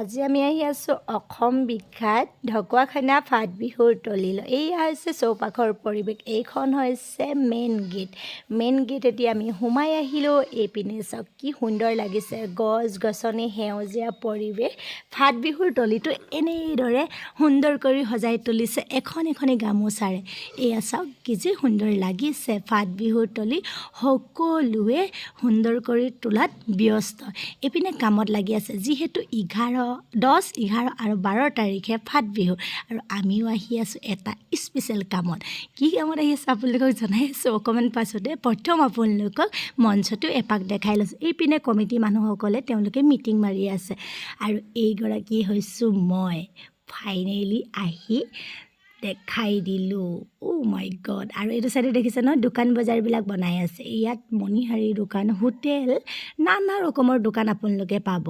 আজি আমি আহি আছোঁ অসম বিখ্যাত ঢকুৱাখানা ফাট বিহুৰ তলিলৈ। এয়া হৈছে চৌপাশৰ পৰিৱেশ এইখন হৈছে মেইন গেট। মেইন গেটেদি আমি সোমাই আহিলোঁ এইপিনে চাওক কি সুন্দৰ লাগিছে গছ গছনি সেউজীয়া পৰিৱেশ। ফাট বিহুৰ তলিটো এনেদৰে সুন্দৰ কৰি সজাই তুলিছে এখন এখনি গামোচাৰে। এয়া চাওক কি যে সুন্দৰ লাগিছে ফাট বিহুৰ তলি সকলোৱে সুন্দৰ কৰি তোলাত ব্যস্ত। এইপিনে কামত লাগি আছে যিহেতু এঘাৰ দহ এঘাৰ আৰু বাৰ তাৰিখে ফাট বিহু। আৰু আমিও আহি আছোঁ এটা স্পেচিয়েল কামত। কি কামত আহি আছে আপোনালোকক জনাই আছোঁ? অকণমান পাছতে প্ৰথম আপোনালোকক মঞ্চটো এপাক দেখাই লৈছোঁ। এইপিনে কমিটি মানুহসকলে তেওঁলোকে মিটিং মাৰি আছে। আৰু এইগৰাকী হৈছোঁ মই। ফাইনেলি আহি দেখাই দিলোঁ। মাই গড আৰু এইটো চাইডে দেখিছে নহয় দোকান বজাৰবিলাক বনাই আছে। ইয়াত মণিহাৰী দোকান হোটেল নানা ৰকমৰ দোকান আপোনালোকে পাব।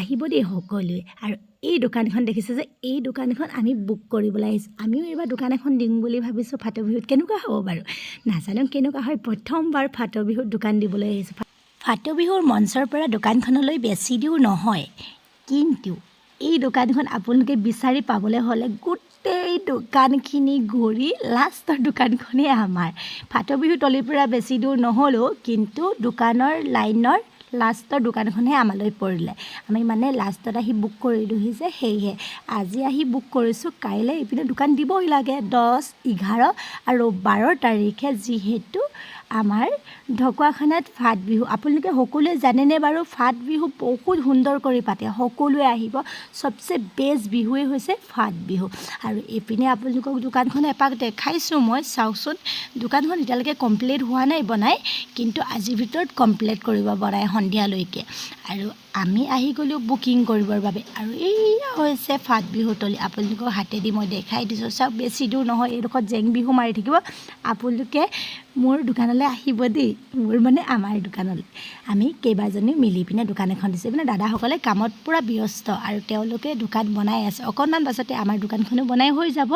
আহিব দেই সকলোৱে। আৰু এই দোকানখন দেখিছে যে এই দোকানখন আমি বুক কৰিবলৈ আহিছোঁ। আমিও এইবাৰ দোকান এখন দিম বুলি ভাবিছোঁ ফাটৰ বিহুত। কেনেকুৱা হ'ব বাৰু? নাজানো কেনেকুৱা হয়। প্ৰথমবাৰ ফাটৰ বিহুত দোকান দিবলৈ আহিছোঁ। ফাটৰ বিহুৰ মঞ্চৰ পৰা দোকানখনলৈ বেছি দূৰ নহয়। কিন্তু এই দোকানখন আপোনালোকে বিচাৰি পাবলৈ হ'লে গোটেই দোকানখিনি ঘূৰি লাষ্টৰ দোকানখনেই আমাৰ। ফাটৰ বিহু তলিৰ পৰা বেছি দূৰ নহ'লেও কিন্তু দোকানৰ লাইনৰ লাষ্টৰ দোকানখনহে আমালৈ পৰিলে। আমি মানে লাষ্টত আহি বুক কৰিলোঁহি যে সেয়েহে। আজি আহি বুক কৰিছোঁ, কাইলৈ এইপিনে দোকান দিবই লাগে। দহ, এঘাৰ আৰু বাৰ তাৰিখে যিহেতু আমাৰ ঢকুৱাখানাত ফাট বিহু। আপোনালোকে সকলোৱে জানেনে বাৰু ফাট বিহু বহুত সুন্দৰ কৰি পাতে। সকলোৱে আহিব। চবচে বেষ্ট বিহুৱেই হৈছে ফাট বিহু। আৰু এইপিনে আপোনালোকক দোকানখন এপাক দেখাইছোঁ মই। চাওকচোন দোকানখন এতিয়ালৈকে কমপ্লিট হোৱা নাই বনাই। কিন্তু আজিৰ ভিতৰত কমপ্লিট কৰিব বনাই সন্ধিয়ালৈকে। আৰু আমি আহি গ'লোঁ বুকিং কৰিবৰ বাবে। আৰু এইয়া হৈছে ফাট বিহুৰ তলি। আপোনালোকৰ হাতেদি মই দেখাই দিছোঁ। চাওক, বেছি দূৰ নহয়। এইডোখৰত জেং বিহু মাৰি থাকিব। আপোনালোকে মোৰ দোকানলৈ আহিব দেই। মোৰ মানে আমাৰ দোকানলৈ। আমি কেইবাজনীও মিলি পিনে দোকান এখন দিছোঁ। মানে দাদাসকলে কামত পূৰা ব্যস্ত। আৰু তেওঁলোকে দোকান বনাই আছে। অকণমান পাছতে আমাৰ দোকানখনো বনাই হৈ যাব।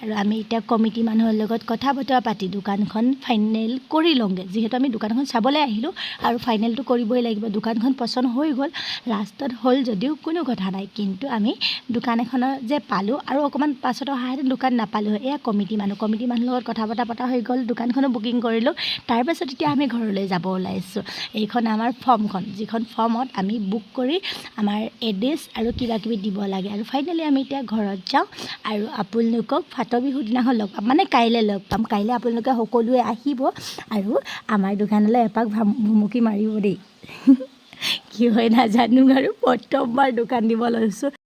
আৰু আমি এতিয়া কমিটি মানুহৰ লগত কথা বতৰা পাতি দোকানখন ফাইনেল কৰি লওঁগৈ। যিহেতু আমি দোকানখন চাবলৈ আহিলোঁ। আৰু ফাইনেলটো কৰিবই লাগিব। দোকানখন পচন্দ হৈ গ'ল। লাষ্টত হ'ল যদিও কোনো কথা নাই কিন্তু আমি দোকান এখনৰ যে পালোঁ আৰু অকণমান পাছত অহাহেঁতেন দোকান নাপালোঁ। এয়া কমিটি মানুহ কমিটি মানুহৰ লগত কথা বতৰা পতা হৈ গ'ল দোকানখনো বুকিং কৰিলোঁ। তাৰপাছত এতিয়া আমি ঘৰলৈ যাব ওলাইছোঁ। এইখন আমাৰ ফৰ্মখন যিখন ফৰ্মত আমি বুক কৰি আমাৰ এড্ৰেছ আৰু কিবা কিবি দিব লাগে। আৰু ফাইনেলি আমি এতিয়া ঘৰত যাওঁ আৰু আপোনালোকক ফাটৰ বিহুৰ দিনাখন লগ পাম। মানে কাইলৈ লগ পাম। কাইলৈ আপোনালোকে সকলোৱে আহিব আৰু আমাৰ দোকানলৈ এপাক ভাম- ভুমুকি মাৰিব দেই। কি হয় নাজানো আৰু প্ৰথমবাৰ দোকান দিব লৈছোঁ।